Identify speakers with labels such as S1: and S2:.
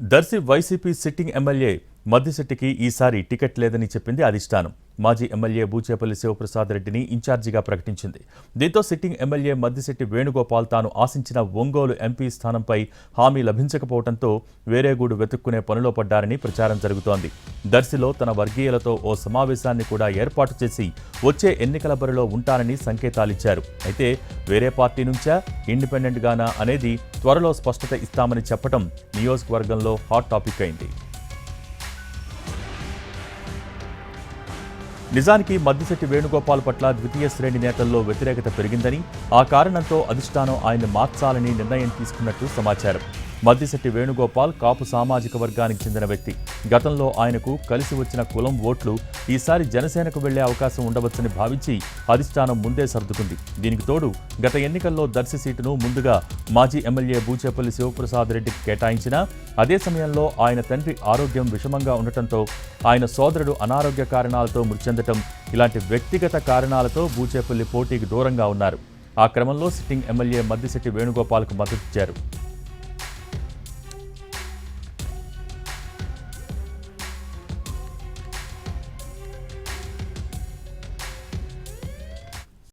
S1: Darsi YCP sitting MLA మద్దిశెట్టికి ఈసారి ticket లేదని చెప్పింది అధిష్టానం. మాజీ ఎమ్మెల్యే బూచేపల్లి శివప్రసాద్ రెడ్డిని ఇన్ఛార్జిగా ప్రకటించింది. దీంతో సిట్టింగ్ ఎమ్మెల్యే మద్దిశెట్టి వేణుగోపాల్ తాను ఆశించిన ఒంగోలు ఎంపీ స్థానంపై హామీ లభించకపోవడంతో వేరే గూడు వెతుక్కునే పనిలో పడ్డారని ప్రచారం జరుగుతోంది. దర్శిలో తన వర్గీయులతో ఓ సమావేశాన్ని కూడా ఏర్పాటు చేసి వచ్చే ఎన్నికల బరిలో ఉంటానని సంకేతాలిచ్చారు. అయితే వేరే పార్టీ నుంచా ఇండిపెండెంట్ గానా అనేది త్వరలో స్పష్టత ఇస్తామని చెప్పడం నియోజకవర్గంలో హాట్ టాపిక్ అయింది. నిజానికి మద్దిశెట్టి వేణుగోపాల్ పట్ల ద్వితీయ శ్రేణి నేతల్లో వ్యతిరేకత పెరిగిందని ఆ కారణంతో అధిష్టానం ఆయన మార్చాలని నిర్ణయం తీసుకున్నట్టు సమాచారం. మద్దిశెట్టి వేణుగోపాల్ కాపు సామాజిక వర్గానికి చెందిన వ్యక్తి. గతంలో ఆయనకు కలిసి వచ్చిన కులం ఓట్లు ఈసారి జనసేనకు వెళ్ళే అవకాశం ఉండవచ్చని భావించి అధిష్టానం ముందే సర్దుకుంది. దీనికి తోడు గత ఎన్నికల్లో దర్శి సీటును ముందుగా మాజీ ఎమ్మెల్యే బూచేపల్లి శివప్రసాద్ రెడ్డికి కేటాయించినా అదే సమయంలో ఆయన తండ్రి ఆరోగ్యం విషమంగా ఉండటంతో ఆయన సోదరుడు అనారోగ్య కారణాలతో మృతి చెందటం ఇలాంటి వ్యక్తిగత కారణాలతో బూచేపల్లి పోటీకి దూరంగా ఉన్నారు. ఆ క్రమంలో సిట్టింగ్ ఎమ్మెల్యే మద్దిశెట్టి వేణుగోపాల్కు మద్దతిచ్చారు